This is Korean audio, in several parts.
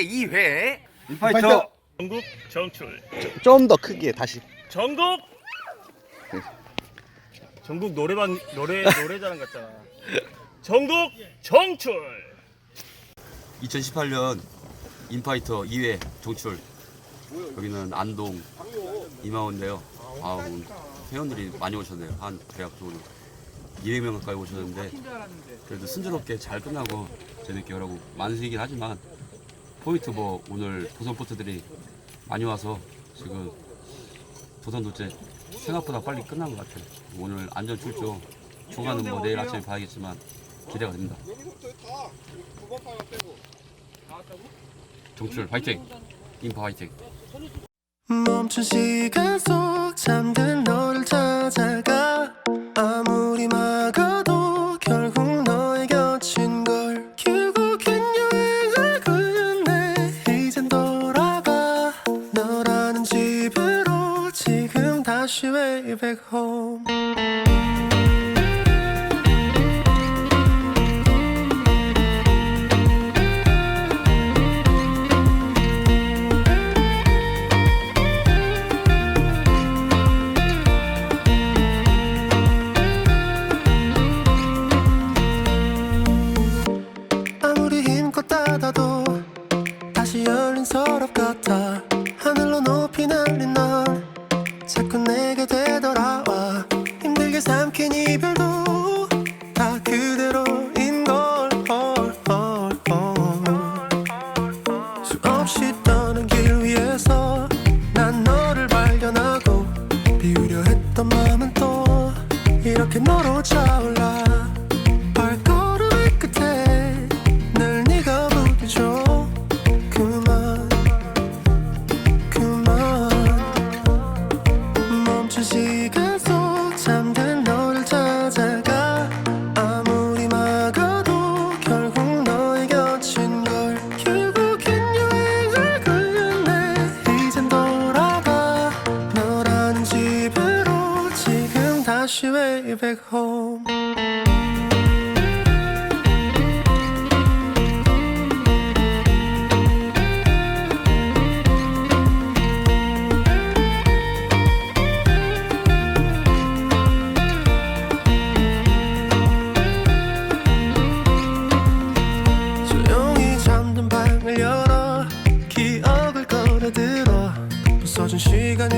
제2회 인파이터. 전국 정출. 좀 더 크게 다시. 전국! 전국 노래방 노래 노래자랑 같잖아. 전국 정출! 2018년 인파이터 2회 정출. 여기는 안동 이마원인데요. 아 오늘 회원들이 많이 오셨네요. 한 쪽으로 200명 가까이 오셨는데 그래도 순조롭게 잘 끝나고 재밌게 하라고 만수이긴 하지만 포인트 뭐 오늘 도선 포트들이 많이 와서 지금 도선 도체 생각보다 빨리 끝난 것 같아요. 오늘 안전 출조 초과는 뭐 내일 아침에 봐야겠지만 기대가 됩니다. 정출 화이팅! 인파 화이팅! 멈춘 시간 속 잠든 너를 찾아가 아무리 막아 way back home 내게 되돌아와. 힘들게 삼킨 이별도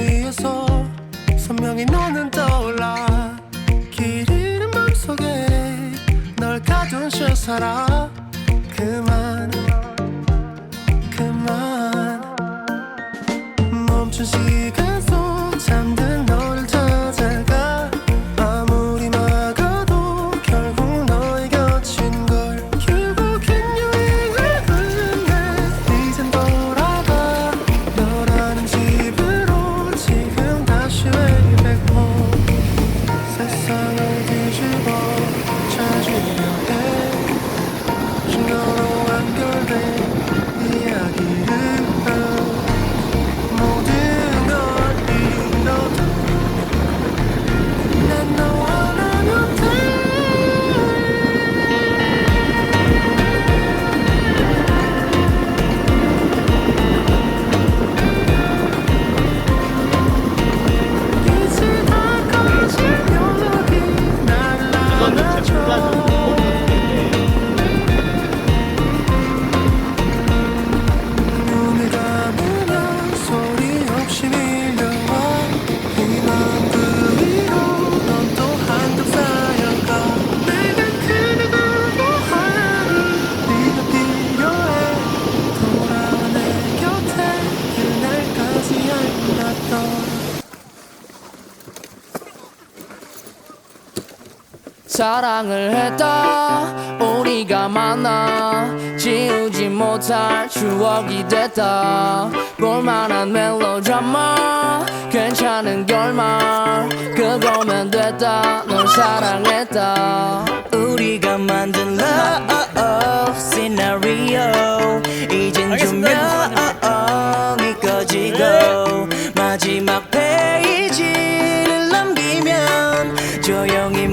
위에서 선명히 너는 떠올라. 길 잃은 맘속에 널 가둔 채 살아 그만 그만. 멈춘 시간 사랑을 했다. 우리가 만나 지우지 못할 추억이 됐다. 볼만한 멜로드라마 괜찮은 결말 그거면 됐다. 널 사랑했다. 우리가 만든 love scenario. 이젠 조명이 꺼지고 마지막 페이지를 넘기면 조용히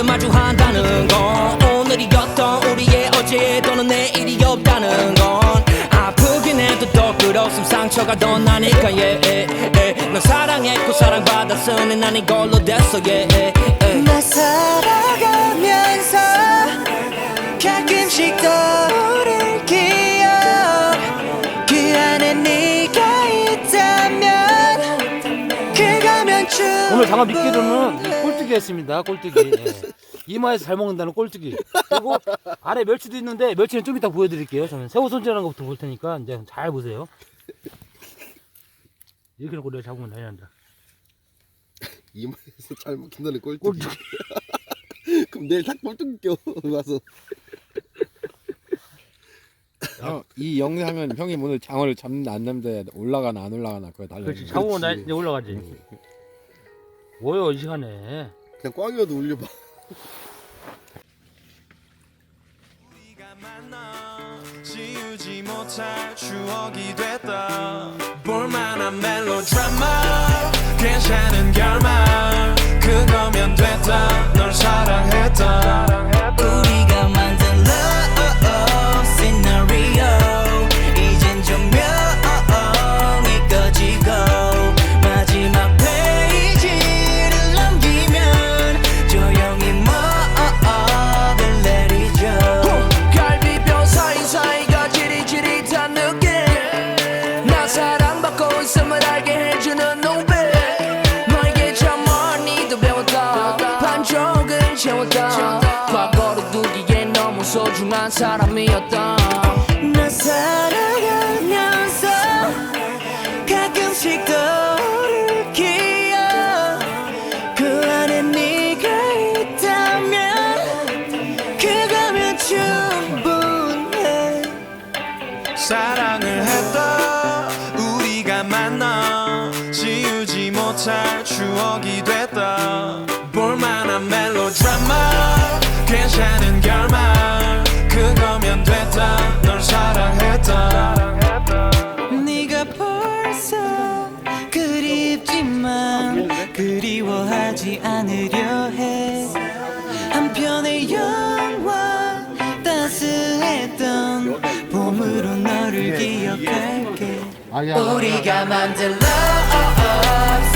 오늘을 마주한다는 건 오늘이었던 우리의 어제 또는 내일이 없다는 건 아프긴 해도 더 끝없음 상처가 더 나니까 yeah, yeah, yeah. 널 사랑했고 사랑받았으니 난 이걸로 됐어 yeah, yeah, yeah. 나 살아가면서 가끔씩 떠 오늘 장어 미끼로는 꼴뚜기 했습니다. 꼴뚜기. 예. 이마에서 잘 먹는다는 꼴뚜기. 그리고 아래 멸치도 있는데 멸치는 좀 이따 보여드릴게요. 저는 새우 손질하는 것부터 볼 테니까 이제 잘 보세요. 이렇게 놓고 내가 잡으면 난리 난다. 이마에서 잘 먹힌다는 꼴뚜기. 꼴뚜기. 그럼 내일 닭 꼴뚜기 껴 와서. 형, 이 영상은 형이 오늘 장어를 잡는다 안 잡는다 올라가나 안 올라가나 그거 달려. 그렇지. 잡으면 나 이제 올라가지. 뭐요 이 시간에. 그냥 꽝이어도 올려봐. 지우지 못할 추억이 됐다 볼만한 멜로드라마 괜찮은 결말 그거면 됐다 널 사랑했다 사람이었다 우리가 love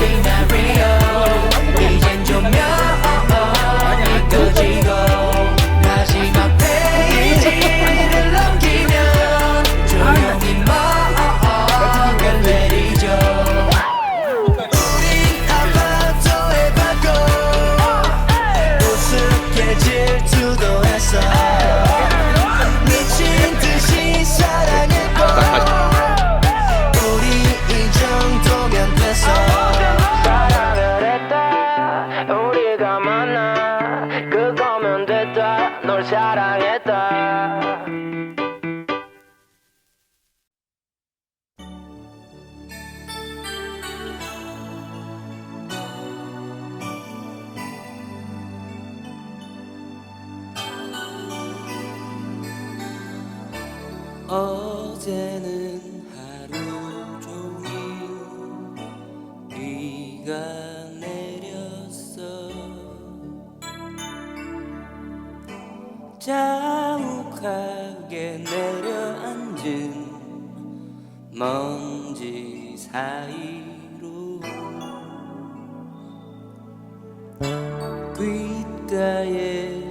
어제는 하루 종일 비가 내렸어. 자욱하게 내려앉은 먼지 사이로 귓가에